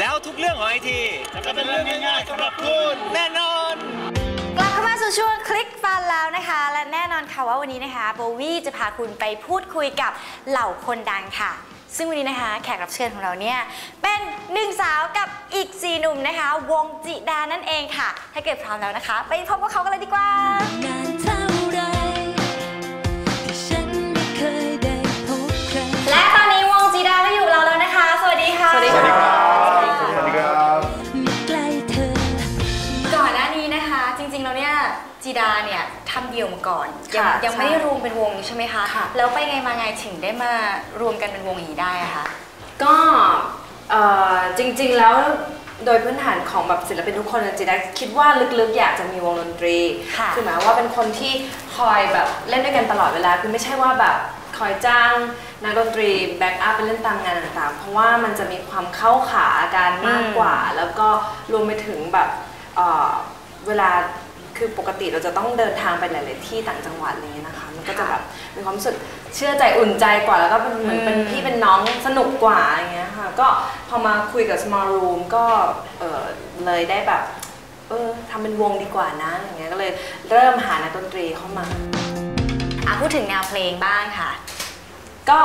แล้วทุกเรื่องของไอทีจะเป็นเรื่องง่ายๆสำหรับคุณแน่นอนกลับเข้ามาสู่ช่วงคลิกฟันแล้วนะคะ และแน่นอนค่ะว่าวันนี้นะคะโบวี่จะพาคุณไปพูดคุยกับเหล่าคนดังค่ะ ซึ่งวันนี้นะคะแขกรับเชิญของเราเนี่ยเป็นหนึ่งสาวกับอีกสี่หนุ่มนะคะ วงจิดานั่นเองค่ะ ถ้าเกิดพร้อมแล้วนะคะ ไปพบกับเขากันเลยดีกว่า ก่อนยังค่ะยังไม่ได้รวมเป็นวงใช่ไหมคะ ค่ะ แล้วไปไงมาไงถึงได้มารวมกันเป็นวงอย่างนี้ได้อะคะ ก็เอ่อจริงๆแล้วโดยพื้นฐานของแบบศิลปินทุกคนจีได้คิดว่าลึกๆอยากจะมีวงดนตรีค่ะอหมายว่าเป็นคนที่คอยแบบเล่นด้วยกันตลอดเวลาคือไม่ใช่ว่าแบบคอยจ้างนักดนตรีแบ็กอัพไปเล่นตามงานต่างๆ เพราะว่ามันจะมีความเข้าขากันมากกว่า แล้วก็รวมไปถึงแบบเอ่อเวลา คือปกติเราจะต้องเดินทางไปหลาย ๆ ที่ต่างจังหวัดอะไรอย่างเงี้ยนะคะ มันก็จะแบบมีความรู้สึกเชื่อใจอุ่นใจกว่าแล้วก็เป็นเหมือนเป็นพี่เป็นน้องสนุกกว่าอย่างเงี้ยค่ะก็พอมาคุยกับ small room ก็เออเลยได้แบบเออทำเป็นวงดีกว่านะอย่างเงี้ยก็เลยเริ่มหานักดนตรีเข้ามาอะพูดถึงแนวเพลงบ้างค่ะ ก็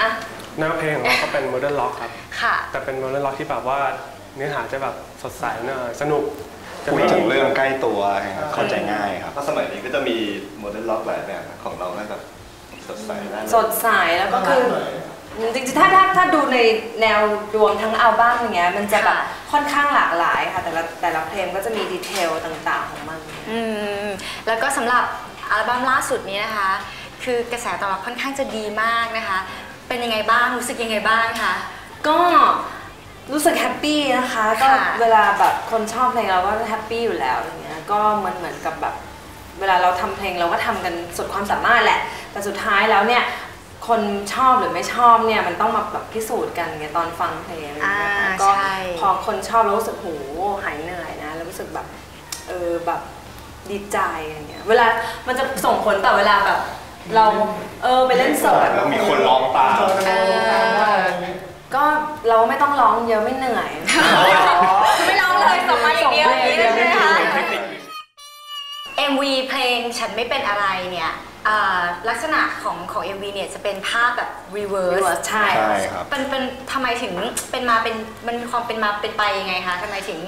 อะแนวเพลงของเราก็เป็นโมเดิร์นล็อกครับ ค่ะ แต่เป็นโมเดิร์นล็อกที่แบบว่าเนื้อหาจะแบบสดใสหน่อยสนุกจะ พูดไม่ถึงเรื่องใกล้ตัวครับเข้าใจง่ายครับเพราะสมัยนี้ก็จะมีโมเดิร์นล็อกหลายแบบนะของเราก็จะสดใสน่ารักสดใสแล้วก็คือจริงๆถ้าถ้าถ้าดูในแนวรวมทั้งอัลบั้มอย่างเงี้ยมันจะแบบค่ะค่อนข้างหลากหลายค่ะแต่ละแต่ละเพลงก็จะมีดีเทลต่างๆของมันอืมแล้วก็สำหรับอัลบั้มล่าสุดนี้นะคะ คือกระแสตอบรับค่อนข้างจะดีมากนะคะ เป็นยังไงบ้างรู้สึกยังไงบ้างคะก็ รู้สึกแฮปปี้นะคะก็ค่ะเวลาแบบคนชอบเพลงเราก็แฮปปี้อยู่แล้วอย่างเงี้ยก็เหมือนเหมือนกับแบบเวลาเราทำเพลงเราก็ทำกันสุดความสามารถแหละ แต่สุดท้ายแล้วเนี่ยคนชอบหรือไม่ชอบเนี่ยมันต้องมาแบบพิสูจน์กันไงตอนฟังเพลงอะไรอย่างเงี้ยค่ะอ่าก็ใช่พอคนชอบแล้วรู้สึกโหหายเหนื่อยนะแล้วรู้สึกแบบเออแบบดีใจอย่างเงี้ยเวลามันจะส่งผลต่อเวลาแบบ เราเออไปเล่นสดแล้วมีคนร้องตามเออ ก็เราไม่ต้องร้องเยอะไม่เหนื่อย ไม่ร้องเลยส่งมาอย่างเดียวอย่างนี้เลยใช่ไหมคะเทคนิค MV เพลงฉันไม่เป็นอะไรเนี่ยอ่าลักษณะของของ MV เนี่ยจะเป็นภาพแบบ reverse reverse ใช่ใช่ครับเป็นเป็นทำไมถึงเป็นมาเป็นมันมีความเป็นมาเป็นไปยังไงคะทำไมถึง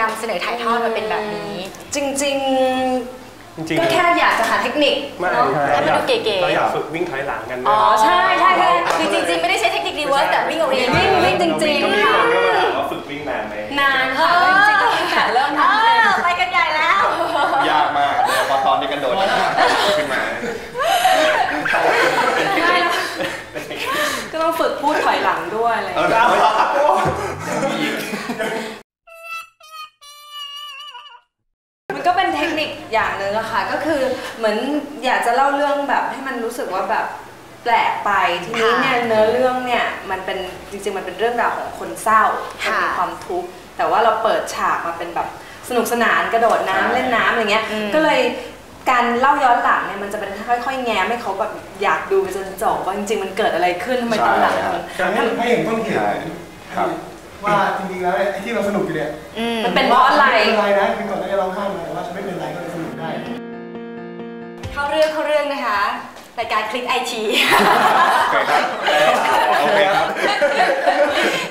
นำเสนอถ่ายทอดมาเป็นแบบนี้ จริงจริงๆก็แค่อยากจะหาเทคนิคๆไม่เนาะให้มันดูเก๋ๆเราอยากฝึกวิ่งถอยหลังกันอ๋อใช่ใช่ใช่คือจริงๆ ไม่ได้ใช้เท คนิค reverse แต่วิ่งเอาเองวิ่งวิ่งจริงก็มีๆค่ะคนก็มาถามว่าฝึกวิ่งนานไหมนานค่ะจริงๆก็ตั้งแต่เริ่มเอทำเพลงอไปกันใหญ่แล้ว ยากมากโดยเฉพอตอนที่กระโดดขึ้นมาใช่แล้วก็ต้องฝึกพูดถอยหลังด้วยอะไรอย่างเงี้ยมันก็เป็นเทคนิคอย่างหนึ่งอะค่ะก็คือเหมือนอยากจะเล่าเรื่องแบบให้มันรู้สึกว่าแบบ แปลกไปทีนี้เนี่ยเนื้อเรื่องเนี่ยมันเป็นจริง ๆ มันเป็นเรื่องราวของคนเศร้ามันมีความทุกข์แต่ว่าเราเปิดฉากมาเป็นแบบสนุกสนานกระโดดน้ำใช่เล่นน้ำอย่างเงี้ยก็เลยการเล่าย้อนหลังเนี่ยมันจะเป็นค่อยๆ แง้มให้เขาแบบอยากดูไปจนจบว่าจริงๆ มันเกิดอะไรขึ้นทำไมตอนหลังมันการให้ให้เห็นต้นเหตุใช่ครับว่าจริงๆแล้วไอ้ที่เราสนุกอยู่เนี่ยอืมมันเป็นเพราะอะไรม่เป็นไรนะคือก่อนหน้านี้ร้องไห้มาแต่ว่าฉันไม่เป็นไรก็เลยสนุกได้ เข้าเรื่องเข้าเรื่องนะคะ รายการคลิกไอทีโอเคครับ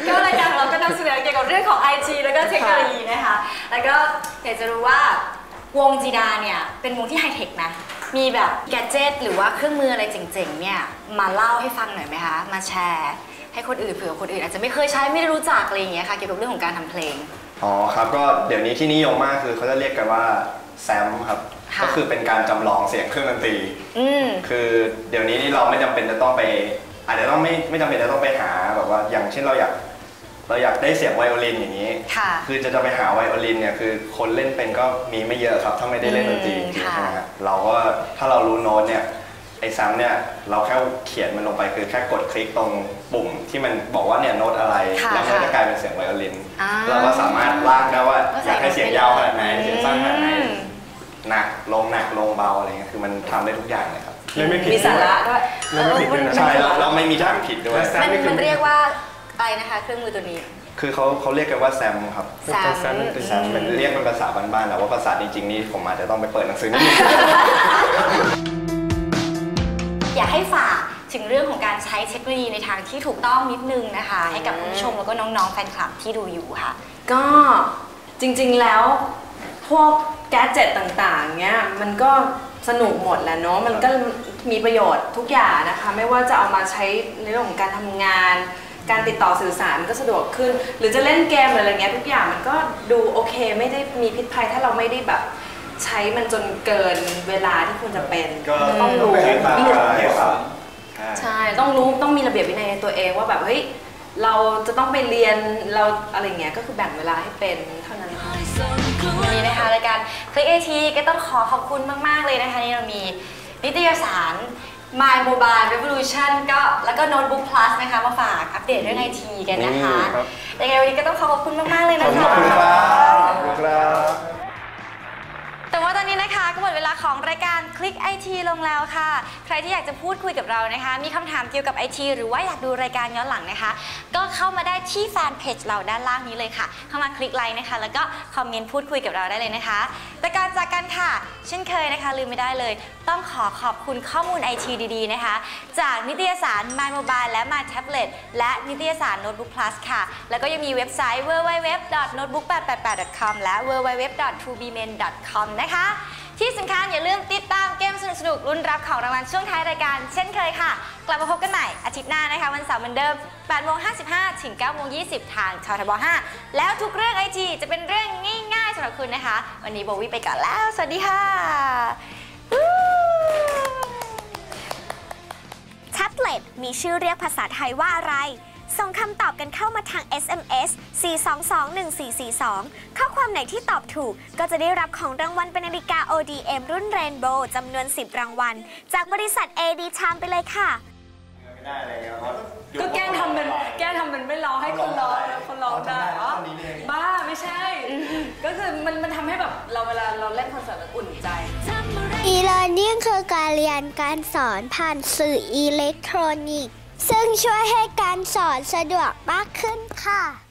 ก็รายการของเราก็นำเสนอเกี่ยวกับเรื่องของ IT แล้วก็เทคโนโลยีนะคะ แล้วก็อยากจะรู้ว่าวงจีดาเนี่ยเป็นวงที่ไฮเทคนะมีแบบแกดเจิตหรือว่าเครื่องมืออะไรเจ๋งๆเนี่ยมาเล่าให้ฟังหน่อยไหมคะ มาแชร์ให้คนอื่นเผื่อคนอื่นอาจจะไม่เคยใช้ไม่ได้รู้จักอะไรอย่างเงี้ยค่ะเกี่ยวกับเรื่องของการทำเพลง อ๋อครับก็เดี๋ยวนี้ที่นิยมมากคือเขาจะเรียกกันว่าแซมครับค่ะ ก็คือเป็นการจำลองเสียงเครื่องดนตรีอืมคือเดี๋ยวนี้นี่เราไม่จำเป็นจะต้องไป อาจจะต้องไม่ไม่จำเป็นจะต้องไปหาแบบว่าอย่างเช่นเราอยากเราอยากได้เสียงไวโอลินอย่างนี้ค่ะคือจะจะไปหาไวโอลินเนี่ยคือคนเล่นเป็นก็มีไม่เยอะครับ ถ้าไม่ได้เล่นดนตรีจริงๆค่ะใช่ไหมฮะเราก็ถ้าเรารู้โน้ตเนี่ยไอ้ซ้ำเนี่ยเราแค่เขียนมันลงไปคือแค่กดคลิกตรงปุ่มที่มันบอกว่าเนี่ยโน้ตอะไรค่ะแล้วมันก็จะกลายเป็นเสียงไวโอลินอ่าเราก็สามารถลากได้ว่าก็อใส่ยากให้เสียงยาวขนาดไหนเสียงสั้นขนาดไหนอืม หนักลงหนักลงเบาอะไรเงี้ยคือมันทำได้ทุกอย่างเลยครับ เล่นไม่ผิดมีสาระด้วยเล่นไม่ผิดด้วยนะ ใช่แล้วเราไม่มีทางผิดด้วยและแซมมันนี่คือมันเรียกว่าอะไรนะคะ เครื่องมือตัวนี้คือเขาเขาเรียกกันว่าแซมครับแซมแซมคือแซมเป็นเรียกเป็นภาษาบ้านๆแต่ว่าภาษาจริงๆนี่ผมอาจจะต้องไปเปิดหนังสือนิดนึง อยากให้ฝากถึงเรื่องของการใช้เทคโนโลยีในทางที่ถูกต้องนิดนึงนะคะ ให้กับคุณผู้ชมแล้วก็น้องๆแฟนคลับที่ดูอยู่ค่ะ ก็จริงๆแล้ว พวกแกดเจ็ตต่างๆเนี้ยมันก็สนุกหมดแหละเนาะมันก็มีประโยชน์ทุกอย่างนะคะ ไม่ว่าจะเอามาใช้ในเรื่องของการทำงาน การติดต่อสื่อสารมันก็สะดวกขึ้น หรือจะเล่นเกมหรืออะไรเงี้ยทุกอย่างมันก็ดูโอเคไม่ได้มีพิษภัยถ้าเราไม่ได้แบบใช้มันจนเกินเวลาที่ควรจะเป็นก็ต้องรู้ใช้ตามกาลเทศะใช่ใช่ต้องรู้ต้องมีระเบียบวินัยในตัวเองว่าแบบเฮ้ยเราจะต้องไปเรียนเราอะไรเงี้ยก็คือแบ่งเวลาให้เป็นเท่านั้นค่ะ วันนี้นะคะรายการคลิกไอทีก็ต้องขอขอบคุณมาก ๆ เลยนะคะนี่เรามีนิตยสาร My Mobile Revolution ก็แล้วก็ Notebook Plus นะคะมาฝากอัปเดตเรื่องไอทีกันนะคะอืมครับยังไงวันนี้ก็ต้องขอขอบคุณมาก ๆ เลยนะขอบคะคุณครับขอบคุณครับแต่ว่าตอนนี้นะคะก็หมดเวลา ของรายการคลิกไอทีลงแล้วค่ะ ใครที่อยากจะพูดคุยกับเรานะคะ มีคำถามเกี่ยวกับไอทีหรือว่าอยากดูรายการย้อนหลังนะคะ ก็เข้ามาได้ที่แฟนเพจเราด้านล่างนี้เลยค่ะ เข้ามาคลิกไลค์นะคะ แล้วก็คอมเมนต์พูดคุยกับเราได้เลยนะคะ แต่การจากกันค่ะ เช่นเคยนะคะลืมไม่ได้เลย ต้องขอขอบคุณข้อมูลไอทีดีๆ นะคะ จากนิตยสาร My Mobile และ My Tablet และนิตยสาร Notebook Plus ค่ะ แล้วก็ยังมีเว็บไซต์ www.notebook888.com และ w w w t o b e m e n c o m นะคะ ที่สำคัญอย่าลืมติดตามเกมสนุกๆรุ่นรับของรางวัลช่วงท้ายรายการเช่นเคยค่ะ กลับมาพบกันใหม่อาทิตย์หน้านะคะ วันเสาร์เหมือนเดิม8โมง55ถึง9โมง20 ทางชทบ5แล้วทุกเรื่องไอทีจะเป็นเรื่องง่ สำหรับคุณนะคะ วันนี้โบวี่ไปก่อนแล้ว สวัสดีค่ะ แท็บเล็ตมีชื่อเรียกภาษาไทยว่าอะไร ส่งคำตอบกันเข้ามาทาง SMS 4221442 ข้อความไหนที่ตอบถูก ก็จะได้รับของรางวัลเป็นนาฬิกา ODM รุ่น Rainbow จำนวน 10 รางวัล จากบริษัท AD Charm ไปเลยค่ะ ไม่ได้อะไรเงี้ยครับก็แกล้งทำเป็นแกล้งทำเป็นไม่ร้องให้คนร้องแล้วคนร้องได้อ๋อบ้าไม่ใช่ ก็คือมันมันทำให้แบบเราเวลาเราเล่นคอนเสิร์ตมันอุ่นใจ e-learning คือการเรียนการสอนผ่านสื่ออิเล็กทรอนิกส์ ซึ่งช่วยให้การสอนสะดวกมากขึ้นค่ะ